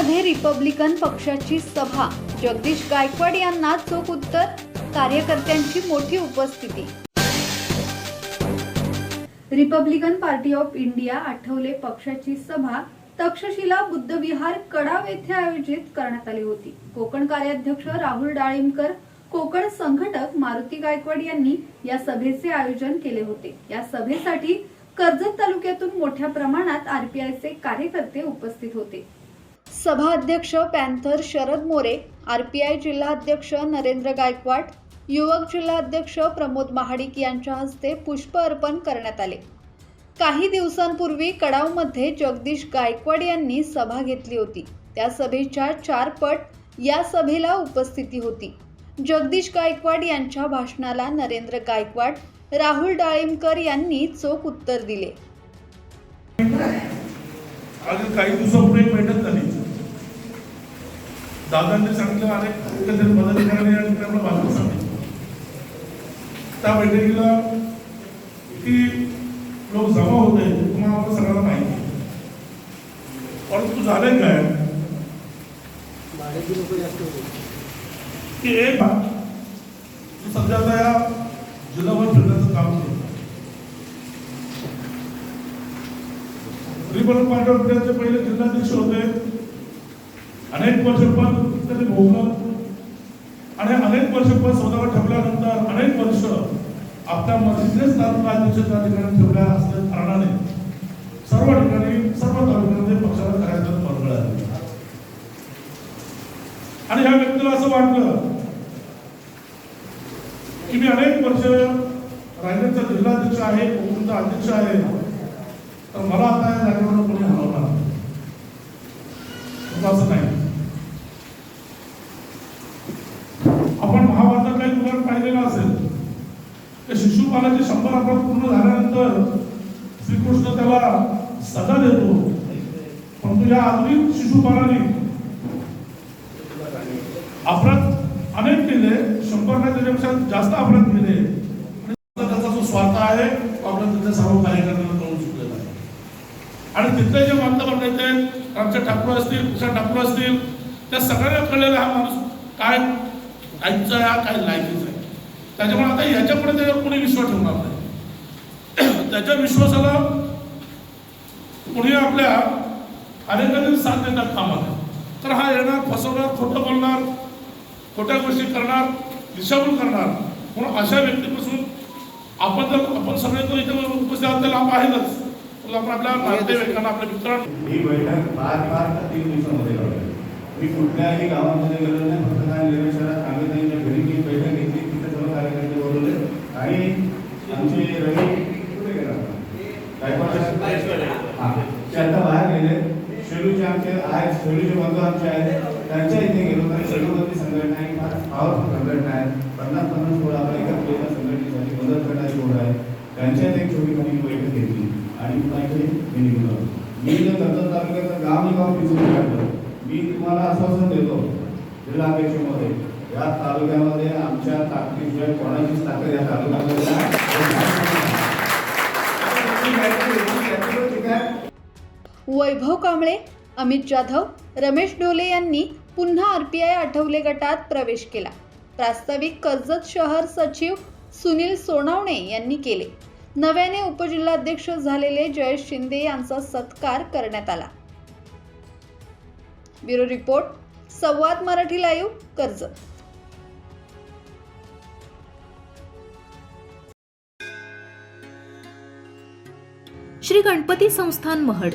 मध्ये रिपब्लिकन पक्षाची सभा. जगदीश गायकवाड यांना चोख उत्तर कार्यकर्त्यांची मोठी उपस्थिती. Republican party of India Athawale पक्षाची सभा तक्षशिला बुद्धविहार कडाव येथे आयोजित करण्यात आली होती. कोकण कार्याध्यक्ष राहुल डाळिंबकर कोकण संघटक मारुती गायकवाड यांनी या सभेचे आयोजन केले होते. या सभेसाठी कर्जत तालुक्यातून मोठ्या प्रमाणात आरपीआयचे कार्यकर्ते उपस्थित होते. सभा अध्यक्ष पॅन्थर शरद मोरे आरपीआय जिल्हाध्यक्ष नरेंद्र गायकवाड युवक जिल्हाध्यक्ष प्रमोद महाडिक यांच्या हस्ते पुष्प अर्पण करण्यात आले. काही दिवसांपूर्वी कडावमध्ये जगदीश गायकवाड यांनी सभा घेतली होती. त्या सभेच्या चार पट या सभेला उपस्थिती होती. जगदीश गायकवाड यांच्या भाषणाला नरेंद्र गायकवाड राहुल डाळिंबकर यांनी चोख उत्तर दिले. काही दिवसापूर्वी एक बैठक झाली. दादांनी सांगितलं अनेक मदत करणे आणि त्यामुळे बाजू सांगितलं. त्या बैठकीला किती लोक जमा होते तुम्हाला आता सगळ्यांना माहिती परंतु झालंय काय? की एक भाग जो सध्या आता या जिल्हाभर फिरण्याचं काम केलं रिपब्लिक पार्टी पहिले जिल्हाध्यक्ष होते. अनेक वर्ष कितीतरी त्यांनी भोगलं आणि अनेक वर्ष स्वतःवर ठेवल्यानंतर अनेक वर्ष आपल्या मर्जीचेच तालुका अध्यक्ष त्या ठिकाणी ठेवल्या असल्या कारणाने सर्व ठिकाणी सर्व तालुक्यामध्ये पक्षाला करायचं बरोबर आहे. आणि ह्या व्यक्तीला असं वाटलं की मी अनेक वर्ष रायगडचा जिल्हाध्यक्ष आहे कोकणचा अध्यक्ष आहे. तर मला आता या जागेवर कोणी हलवणार नाही. पण असं नाही आपण महाभारतात काही उदाहरण पाहिलेलं असेल त्या आणि शंभर अपराध पूर्ण झाल्यानंतर श्रीकृष्ण त्याला सजा देतो. परंतु या आधुनिक शिशुपालाने अपराध अनेक केले. शंभर नाही त्याच्यापेक्षा जास्त अपराध केले. त्याचा जो स्वार्थ आहे तो आपल्या तिथल्या सर्व कार्यकर्त्यांना कळून चुकलेला आहे. आणि तिथले जे माध्यम नेते आहेत आमच्या ठाकूर असतील कृष्णा ठाकूर असतील त्या सगळ्यांना कळलेला हा माणूस काय ऐकचा आहे हा काय लायकीचा आहे. त्याच्यामुळे आता याच्यापुढे त्याच्या कोणी विश्वास ठेवणार नाही त्याच्या विश्वासाला कुणी आपल्या अनेकांनी साथ देतात कामाला. तर हा येणार फसवणार खोटं बोलणार खोट्या गोष्टी करणार दिशाभूल करणार. म्हणून अशा व्यक्तीपासून आपण जर आपण सगळे तो इथे उपस्थित आहोत तर लांब आहेतच. तर आपण आपल्या नातेवाईकांना आपल्या मित्रांना ही बैठक बार बार तीन दिवसामध्ये मी कुठल्याही गावामध्ये गेलो नाही फक्त काय निर्णय शहरात आम्ही नाही मी बैठक घेतली तिथे सर्व कार्यकर्ते बोलवले आणि आमचे रवी कुठे गेला गायकवाड हा ते आता शेलूचे आमचे आहेत. शेलूचे बंधू आमचे आहेत. त्यांच्या इथे गेलो तर शेलूमध्ये संघटना आहे फार पॉवरफुल संघटना आहे. पन्नास पन्नास पोळा आपण एकत्र येणं संघटनेसाठी मदत करणारी पोळा आहे. त्यांच्यात एक छोटी मोठी बैठक घेतली आणि पुन्हा इकडे मी निघलो मी जर कर्जत तालुक्याचं गाव मी गाव पिसून काढलं. मी तुम्हाला आश्वासन देतो जिल्हाध्यक्षमध्ये या तालुक्यामध्ये आमच्या ताकदीशिवाय कोणाचीच ताकद या तालुक्यामध्ये वैभव कांबळे अमित जाधव रमेश डोले यांनी पुन्हा आर पी आय आठवले गटात प्रवेश केला. प्रास्ताविक कर्जत शहर सचिव सुनील सोनावणे यांनी केले. नव्याने उपजिल्हाध्यक्ष झालेले जयेश शिंदे यांचा सत्कार करण्यात आला. Bureau report Samvad Marathi live Karjat. Shri Ganpati संस्थान महड.